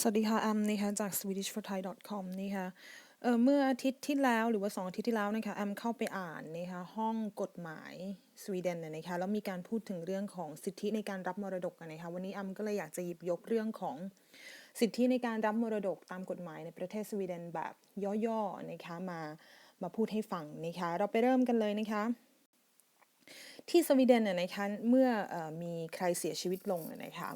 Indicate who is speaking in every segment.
Speaker 1: สวัสดีค่ะแอมนะคะจาก swedishforthai.com นะคะเออเมื่ออาทิตย์ที่แล้วหรือว่าสองอาทิตย์ที่แล้วนะคะแอมเข้าไปอ่านนะคะห้องกฎหมายสวีเดนน่ะนะคะแล้วมีการพูดถึงเรื่องของสิทธิในการรับมรดกนะคะวันนี้แอมก็เลยอยากจะหยิบยกเรื่องของสิทธิในการรับมรดกตามกฎหมายในประเทศสวีเดนแบบย่อๆนะคะมามาพูดให้ฟังนะคะเราไปเริ่มกันเลยนะคะ ที่สวีเดนเนี่ยนะคะเมื่ออมีใครเสียชีวิตลงเนี่ยนะคะ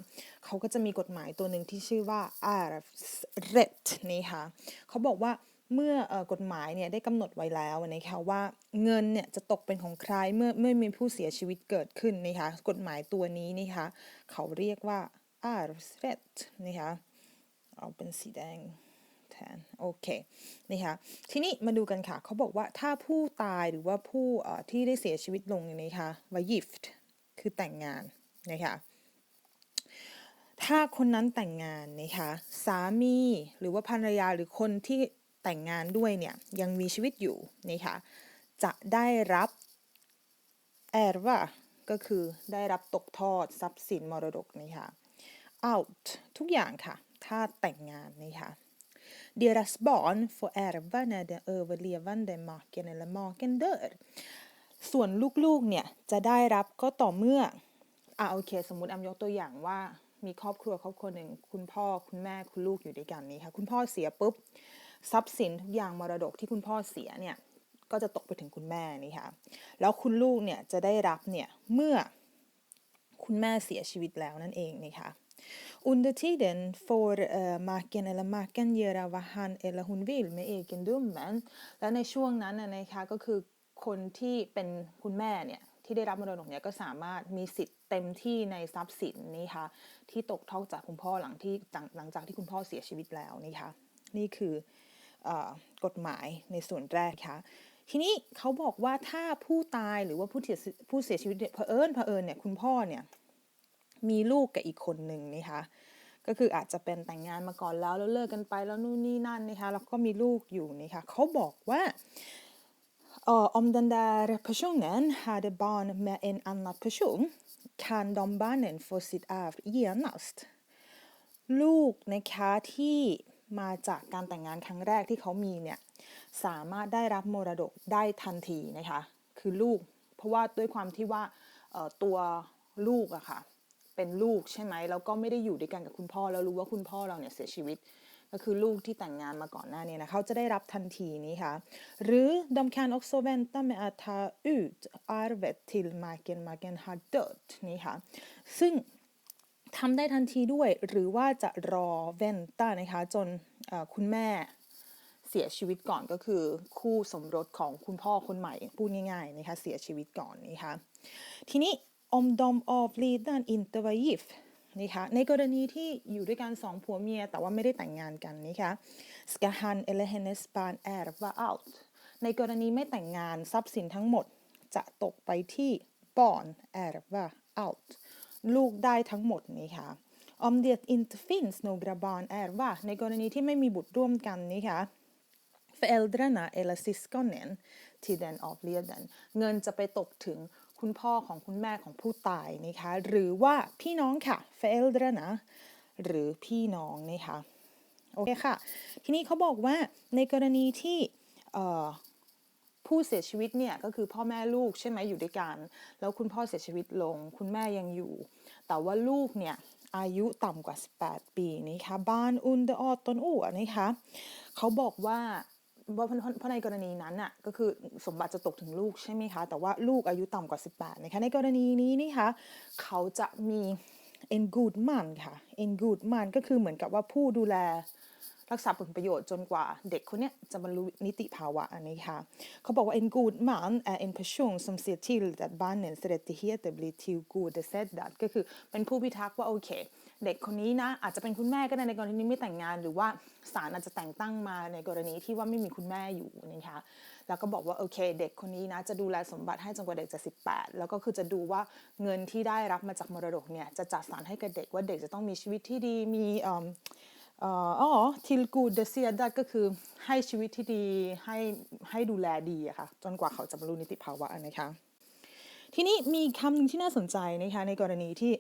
Speaker 1: เขาก็จะมีกฎหมายตัวหนึ่งที่ชื่อว่า arvsrätt นะคะเขาบอกว่าเมื่อกฎหมายเนี่ยได้กำหนดไว้แล้วนะคะว่าเงินเนี่ยจะตกเป็นของใครเมื่อเมื่อมีผู้เสียชีวิตเกิดขึ้นนะคะกฎหมายตัวนี้นะคะเขาเรียกว่า arvsrätt นะคะเอาเป็นสีแดง นโอเคนะคะทีนี้มาดูกันค่ะเขาบอกว่าถ้าผู้ตายหรือว่าผู้ที่ได้เสียชีวิตลงเนี่ยนะคะว่า gift คือแต่งงานนะคะถ้าคนนั้นแต่งงานนะคะสามีหรือว่าภรรยาหรือคนที่แต่งงานด้วยเนี่ยยังมีชีวิตอยู่นะคะจะได้รับ ärva ก็คือได้รับตกทอดทรัพย์สินมรดกนะคะ out ทุกอย่างค่ะ ถ้าแต่งงานนะคะ Deras barn får ärva när den överlevande maken eller maken dör ส่วนลูกๆ เนี่ย จะได้รับก็ต่อเมื่อ อะโอเค สมมติแอมยกตัวอย่างว่า มีครอบครัวครอบครัวหนึ่ง คุณพ่อ คุณแม่ คุณลูกอยู่ด้วยกันนี่ค่ะ คุณพ่อเสียปุ๊บ ทรัพย์สินทุกอย่างมรดกที่คุณพ่อเสียเนี่ย ก็จะตกไปถึงคุณแม่นี่ค่ะ แล้วคุณลูกเนี่ยจะได้รับเนี่ย เมื่อคุณแม่เสียชีวิตแล้วนั่นเองนี่ค่ะ Under tiden får eh, maken eller maken göra vad han eller hon vill med egendomen และในช่วงนั้นน่ะนะคะก็คือคนที่เป็นคุณแม่เนี่ยที่ได้รับมรดกเนี่ยก็สามารถมีสิทธิ์เต็มที่ในทรัพย์สินนี่ค่ะที่ตกทอดจากคุณพ่อหลังที่หลังจากที่คุณพ่อเสียชีวิตแล้วนี่ค่ะนี่คืออกฎหมายในส่วนแรกค่ะทีนี้เขาบอกว่าถ้าผู้ตายหรือว่าผู้เสียผู้เสียชีวิตเผอิญเผอิญเนี่ยคุณพ่อเนี่ย มีลูกกับอีกคนหนึ่งนะคะก็คืออาจจะเป็นแต่งงานมาก่อนแล้วแล้วเลิกกันไปแล้วนู่นนี่นั่นนะคะแล้วก็มีลูกอยู่นะคะเขาบอกว่าเอ่อ om den där personen hade barn med en annan person kan de barnen få sitt arv genast ลูกนะคะที่มาจากการแต่งงานครั้งแรกที่เขามีเนี่ยสามารถได้รับมรดกได้ทันทีนะคะคือลูก เพราะว่าด้วยความที่ว่าตัวลูกอะค่ะ เป็นลูกใช่ไหมแล้วก็ไม่ได้อยู่ด้วยกันกับคุณพ่อแล้วรู้ว่าคุณพ่อเราเนี่ยเสียชีวิต ก็คือลูกที่แต่งงานมาก่อนหน้านี้นะเขาจะได้รับทันทีนี้ค่ะหรือ de kan också vänta med att ta ut arvet till maken maken har dött นี่ค่ะซึ่งทำได้ทันทีด้วยหรือว่าจะรอเวนต้านะคะจนคุณแม่เสียชีวิตก่อนก็คือคู่สมรสของคุณพ่อคนใหม่พูดง่ายๆนะคะเสียชีวิตก่อนนะคะทีนี้ om de avliden inte var gift นะคะในกรณีที่อยู่ด้วยกันสองผัวเมีย แต่ว่าไม่ได้แต่งงานกันนะคะ ska han eller hennes barn ärva allt ในกรณีไม่แต่งงานทรัพย์สินทั้งหมดจะตกไปที่ barn ärva allt ลูกได้ทั้งหมดนะคะ om det inte finns några barn ärva ในกรณีที่ไม่มีบุตรร่วมกันนะคะ föräldrarna eller syskonen till den avleden เงินจะไปตกถึง คุณพ่อของคุณแม่ของผู้ตายนะคะหรือว่าพี่น้องค่ะ föräldrarna หรือพี่น้องนะคะโอเคค่ะ ทีนี้เขาบอกว่าในกรณีที่ผู้เสียชีวิตเนี่ยก็คือพ่อแม่ลูกใช่ไหมอยู่ด้วยกัน แล้วคุณพ่อเสียชีวิตลง คุณแม่ยังอยู่ แต่ว่าลูกเนี่ยอายุต่ำกว่า 18 ปีนะคะบ้านอุนเดออตนอูนะคะเขาบอกว่า ว่าเพราะเพราะในกรณีนั้นน่ะก็คือสมบัติจะตกถึงลูกใช่ไหมคะ แต่ว่าลูกอายุต่ำกว่า 18นะคะในกรณีนี้นะคะเขาจะมี en god man ค่ะ en god man ก็คือเหมือนกับว่าผู้ดูแลรักษาผลประโยชน์จนกว่าเด็กคนนี้จะบรรลุนิติภาวะอันนี้ค่ะเขาบอกว่า en god man är en person som ser till att barnens rättigheter blir tillgodosedda ก็คือเป็นผู้พิทักษ์ว่าโอเค เด็กคนนี้นะ อาจจะเป็นคุณแม่ก็ได้ในกรณีไม่แต่งงาน หรือว่าศาลอาจจะแต่งตั้งมาในกรณีที่ว่าไม่มีคุณแม่อยู่นะคะแล้วก็บอกว่าโอเค เด็กคนนี้นะ จะดูแลสมบัติให้จนกว่าเด็กจะ 18 แล้วก็คือจะดูว่าเงินที่ได้รับมาจากมรดกเนี่ยจะจัดสรรให้กับเด็กว่าเด็กจะต้องมีชีวิตที่ดีมีเอ่อเอ่ออ๋อทิลกูเดเซียดัก็คือให้ชีวิตที่ดีให้ให้ดูแลดีอะค่ะจนกว่าเขาจะบรรลุนิติภาวะนะคะทีนี้มีคำหนึ่งที่น่าสนใจนะคะในกรณีที่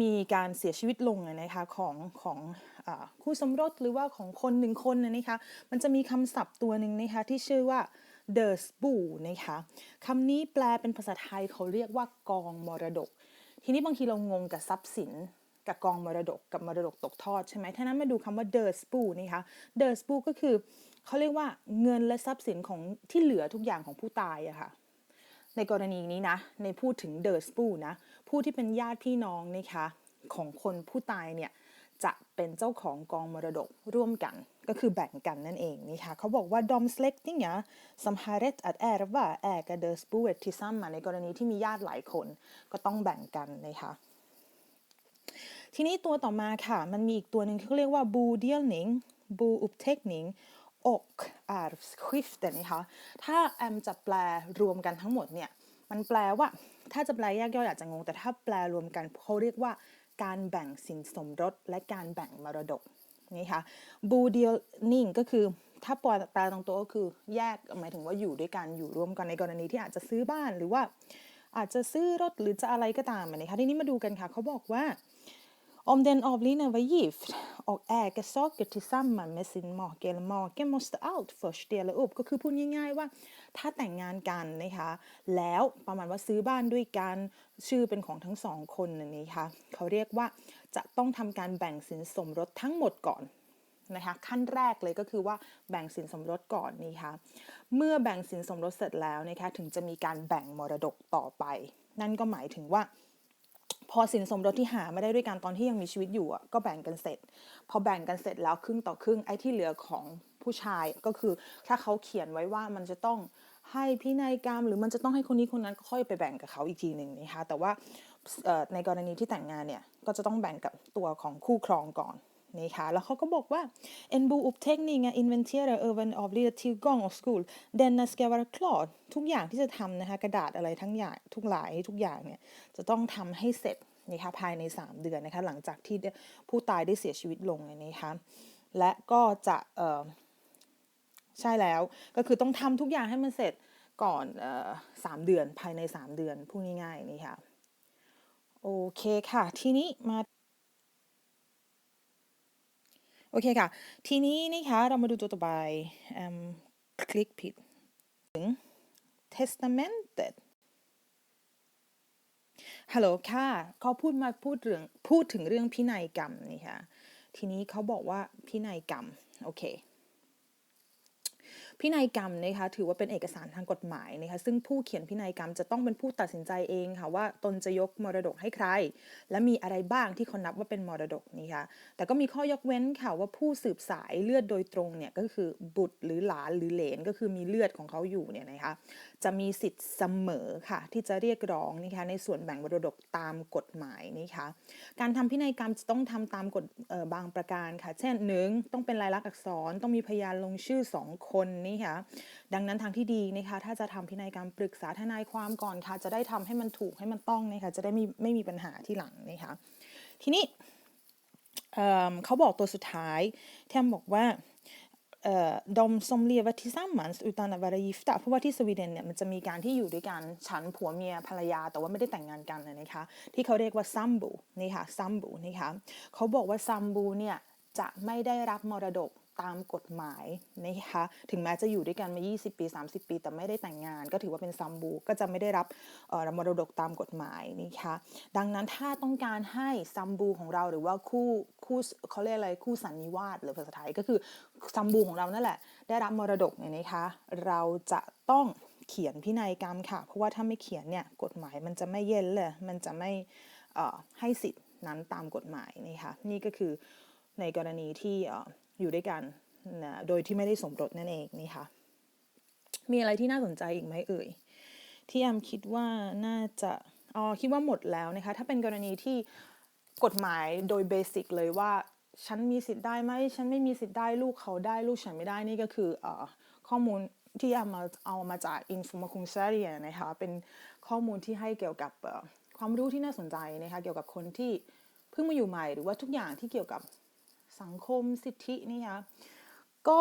Speaker 1: มีการเสียชีวิตลงนะคะของของอคู่สมรสหรือว่าของคนหนึ่งคนนะคะมันจะมีคำศัพท์ตัวหนึ่งนะคะที่ชื่อว่า the s p o o นะคะคำนี้แปลเป็นภาษาไทยเขาเรียกว่ากองมรดก ทีนี้บางทีเรางงกับทรัพย์สินกับกองมรดกกับมรดกตกทอดใช่ไหมท่านั้นมาดูคำว่า the s p o o นะคะ the s p o o ก็คือเขาเรียกว่าเงินและทรัพย์สินของที่เหลือทุกอย่างของผู้ตายอะค่ะ ในกรณีนี้นะ ในพูดถึงเดอร์สปูนะ ผู้ที่เป็นญาติพี่น้องนะคะของคนผู้ตายเนี่ยจะเป็นเจ้าของกองมรดกร่วมกัน ก็คือแบ่งกันนั่นเองนะคะเขาบอกว่า de släktingar som har rätt att ärva äga dödsboet tillsammans ในกรณีที่มีญาติหลายคนก็ต้องแบ่งกันนะคะทีนี้ตัวต่อมาค่ะ มันมีอีกตัวหนึ่งที่เขาเรียกว่า bodelning bouppteckning och arvsskifte นะคะถ้าแอมจะแปลรวมกันทั้งหมดเนี่ยมันแปลว่า ถ้าจะแปลแยกย่อยอาจจะงง แต่ถ้าแปลรวมกันเขาเรียกว่าการแบ่งสินสมรสและการแบ่งมรดกนี่ค่ะ bodelning ก็คือถ้าปลแปลตรงตัวก็คือแยกหมายถึงว่าอยู่ด้วยกันอยู่ร่วมกันในกรณีที่อาจจะซื้อบ้านหรือว่า อาจจะซื้อรถหรือจะอะไรก็ตามนะคะทีนี้มาดูกันค่ะเขาบอกว่า Om den avlidne var gift och äger saker tillsammans med sin make eller make måste allt först dela upp ก็คือพูดง่ายๆว่า ถ้าแต่งงานกันนะคะแล้วประมาณว่าซื้อบ้านด้วยกันชื่อเป็นของทั้งสองคนน่ะนะคะเขาเรียกว่าจะต้องทำการแบ่งสินสมรสทั้งหมดก่อนนะคะขั้นแรกเลยก็คือว่าแบ่งสินสมรสก่อนนะคะเมื่อแบ่งสินสมรสเสร็จแล้วนะคะถึงจะมีการแบ่งมรดกต่อไป นั่นก็หมายถึงว่า พอสินสมรสที่หาไม่ได้ด้วยกันตอนที่ยังมีชีวิตอยู่อะก็แบ่งกันเสร็จ พอแบ่งกันเสร็จแล้วครึ่งต่อครึ่งไอ้ที่เหลือของผู้ชายก็คือถ้าเขาเขียนไว้ว่ามันจะต้องให้พินัยกรรมหรือมันจะต้องให้คนนี้คนนั้นก็ค่อยไปแบ่งกับเขาอีกทีหนึ่งนะคะแต่ว่าในกรณีที่แต่งงานเนี่ยก็จะต้องแบ่งกับตัวของคู่ครองก่อน นะคะแล้วเขาก็บอกว่า en bouppteckning är inventera över en avliden tillgång och skuld denna ska vara klar ทุกอย่างที่จะทำนะคะกระดาษอะไรทั้งอย่างทุกหลายทุกอย่างเนี่ยจะต้องทำให้เสร็จนะคะภายใน 3 เดือนนะคะหลังจากที่ผู้ตายได้เสียชีวิตลงนะคะและก็จะเอ่อใช่แล้วก็คือต้องทำทุกอย่างให้มันเสร็จก่อนสามเดือนภายใน 3 เดือนพูดง่ายๆนี่ค่ะโอเคค่ะ ทีนี้มา โอเคค่ะ ทีนี้นะคะเรามาดูตัวต่อไปคลิกผิดถึง testamentet ฮัลโหลค่ะเขาพูดมาพูดเรื่องพูดถึงเรื่องพินัยกรรมนี่ค่ะทีนี้เขาบอกว่าพินัยกรรม โอเค พินัยกรรมนะคะถือว่าเป็นเอกสารทางกฎหมายนะคะซึ่งผู้เขียนพินัยกรรมจะต้องเป็นผู้ตัดสินใจเองค่ะว่าตนจะยกมรดกให้ใคร และมีอะไรบ้างที่เขานับว่าเป็นมรดกนี่ค่ะแต่ก็มีข้อยกเว้นค่ะว่าผู้สืบสายเลือดโดยตรงเนี่ยก็คือบุตรหรือหลานหรือเหลนก็คือมีเลือดของเขาอยู่เนี่ยนะคะจะมีสิทธิ์เสมอค่ะที่จะเรียกร้องนะคะในส่วนแบ่งมรดกตามกฎหมายนะคะการทำพินัยกรรมจะต้องทำตามกฎบางประการค่ะ เช่นหนึ่งต้องเป็นลายลักษณ์อักษรต้องมีพยานลงชื่อสองคนนี่ค่ะ ดังนั้นทางที่ดีนะคะ ถ้าจะทำพินัยกรรมปรึกษาทนายความก่อนค่ะ จะได้ทำให้มันถูกให้มันต้องนะคะ จะได้ไม่ไม่มีปัญหาที่หลังนะคะ ทีนี้เเขาบอกตัวสุดท้ายแทมบอกว่าเอ่อ de som lever tillsammans utan att vara gifta เพราะว่าที่สวีเดนเนี่ยมันจะมีการที่อยู่ด้วยกันฉันผัวเมียภรรยาแต่ว่าไม่ได้แต่งงานกันนะนะคะที่เขาเรียกว่าซัมบูนี่ค่ะซัมบูนะคะเขาบอกว่าซัมบูเนี่ยจะไม่ได้รับมรดก ตามกฎหมายนะคะถึงแม้จะอยู่ด้วยกันมา 20 ปี 30 ปี แต่ไม่ได้แต่งงาน ก็ถือว่าเป็นซัมบู ก็จะไม่ได้รับมรดกตามกฎหมายนะคะดังนั้นถ้าต้องการให้ซัมบูของเราหรือว่าคู่คู่เขาเรียกอะไรคู่สันนิวาสหรือภาษาไทยก็คือซัมบูของเรานั่นแหละ ได้รับมรดกเนี่ยนะคะเราจะต้องเขียนพินัยกรรมค่ะ เพราะว่าถ้าไม่เขียนเนี่ยกฎหมายมันจะไม่เย็นเลย มันจะไม่ให้สิทธินั้นตามกฎหมายนะคะนี่ก็คือในกรณีที่ อยู่ด้วยกันนะโดยที่ไม่ได้สมรสนั่นเองนี่ค่ะ มีอะไรที่น่าสนใจอีกไหมเอ่ย ที่แอมคิดว่าน่าจะอ๋อคิดว่าหมดแล้วนะคะ ถ้าเป็นกรณีที่กฎหมายโดยเบสิกเลยว่า ฉันมีสิทธิ์ได้ไหมฉันไม่มีสิทธิ์ได้ลูกเขาได้ลูกฉันไม่ได้นี่ก็คือออข้อมูลที่เอามาเอามาจาก Information s e r i a นะคะเป็นข้อมูลที่ให้เกี่ยวกับความรู้ที่น่าสนใจนะคะเกี่ยวกับคนที่เพิ่งมาอยู่ใหม่หรือว่าทุกอย่างที่เกี่ยวกับ สังคมสิทธินี่คะก็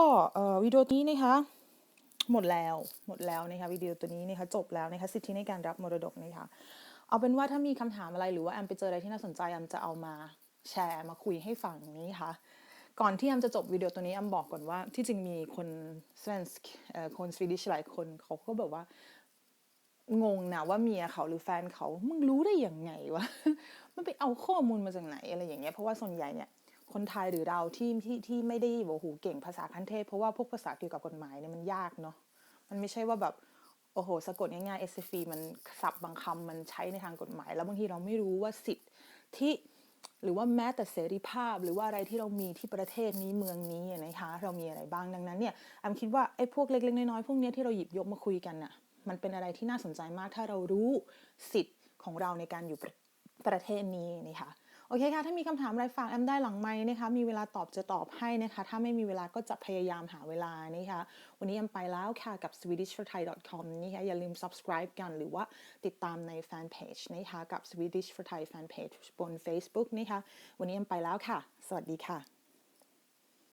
Speaker 1: วิดีโอนี้นะคะหมดแล้วหมดแล้วนะคะวิดีโอตัวนี้นะคะจบแล้วนะคะสิทธิในการรับมรดกนะคะเอาเป็นว่าถ้ามีคำถามอะไรหรือว่าแอมไปเจออะไรที่น่าสนใจแอมจะเอามาแชร์มาคุยให้ฟังนี้ค่ะก่อนที่แอมจะจบวิดีโอตัวนี้แอมบอกก่อนว่าที่จริงมีคนสวีเอ่อคนสวีดิชหลายคนเขาก็แบบว่างงนะว่าเมียเขาหรือแฟนเขามึงรู้ได้ยังไงวะมันไปเอาข้อมูลมาจากไหนอะไรอย่างเงี้ยเพราะว่าส่วนใหญ่เนี่ย คนไทยหรือเราที่ที่ที่ไม่ได้โอ้โหเก่งภาษาคันเทศเพราะว่าพวกภาษาเกี่ยวกับกฎหมายเนี่ยมันยากเนาะมันไม่ใช่ว่าแบบโอ้โหสะกดง่ายๆ SFE มันศัพท์บางคำมันใช้ในทางกฎหมาย แล้วบางทีเราไม่รู้ว่าสิทธิ์ที่หรือว่าแม้แต่เสรีภาพ หรือว่าอะไรที่เรามีที่ประเทศนี้เมืองนี้นะคะเรามีอะไรบ้างดังนั้นเนี่ยแอมคิดว่าไอ้พวกเล็กๆน้อยๆพวกเนี้ยที่เราหยิบยกมาคุยกันน่ะมันเป็นอะไรที่น่าสนใจมากถ้าเรารู้สิทธิ์ของเราในการอยู่ประประเทศนี้นะคะ โอเคค่ะ ถ้ามีคำถามอะไรฝากแอมได้หลังไม้นะคะ มีเวลาตอบจะตอบให้นะคะ ถ้าไม่มีเวลาก็จะพยายามหาเวลานะคะ วันนี้แอมไปแล้วค่ะกับ swedishforthai.com นะคะอย่าลืม subscribe กันหรือว่าติดตามในแฟนเพจนะคะกับ Swedish for Thai Fan Page บน Facebook นะคะ วันนี้แอมไปแล้วค่ะ สวัสดีค่ะ